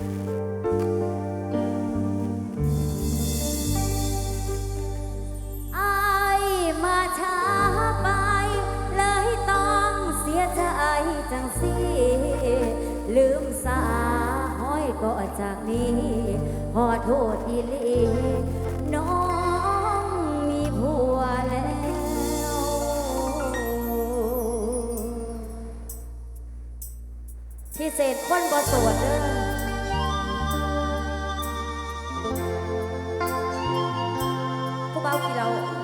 จังสีลืมสาหอยก็จากนี้ขอโทษอีลีน้องมีผัวแล้ว ที่เศษคนบ่โสดเด้อ 不要提我。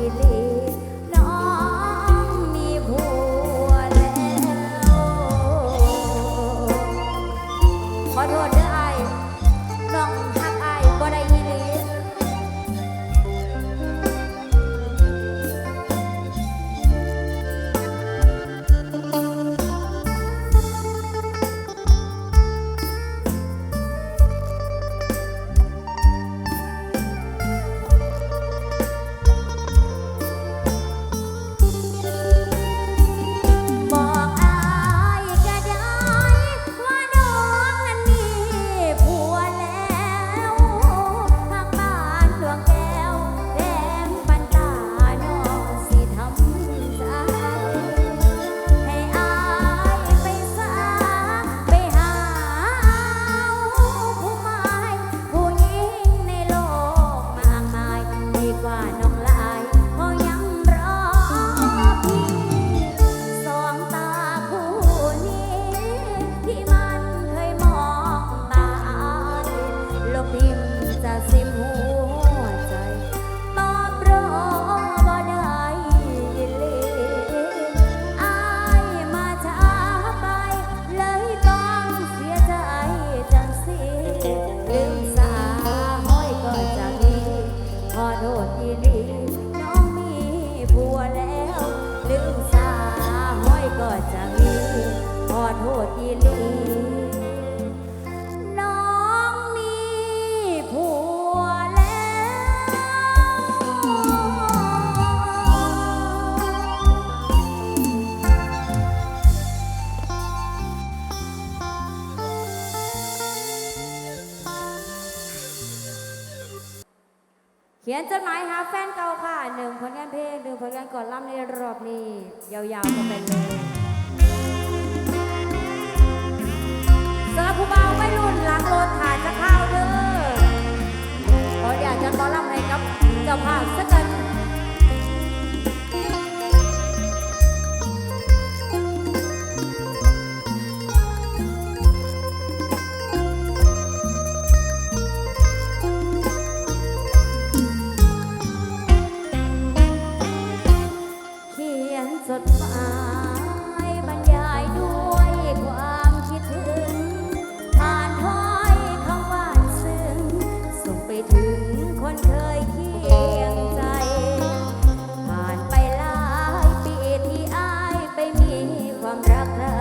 গেলে ในรอบนี้ ยาวๆกันไปเลยเสือผู้เบาไม่รุ่นหลังโลนถ่ายจะข้าวเด้อขออยากจะต้อนรับให้กับเจ้าภาพสัก ความรักเรา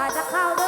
ถ้าจะเข้าเด้อ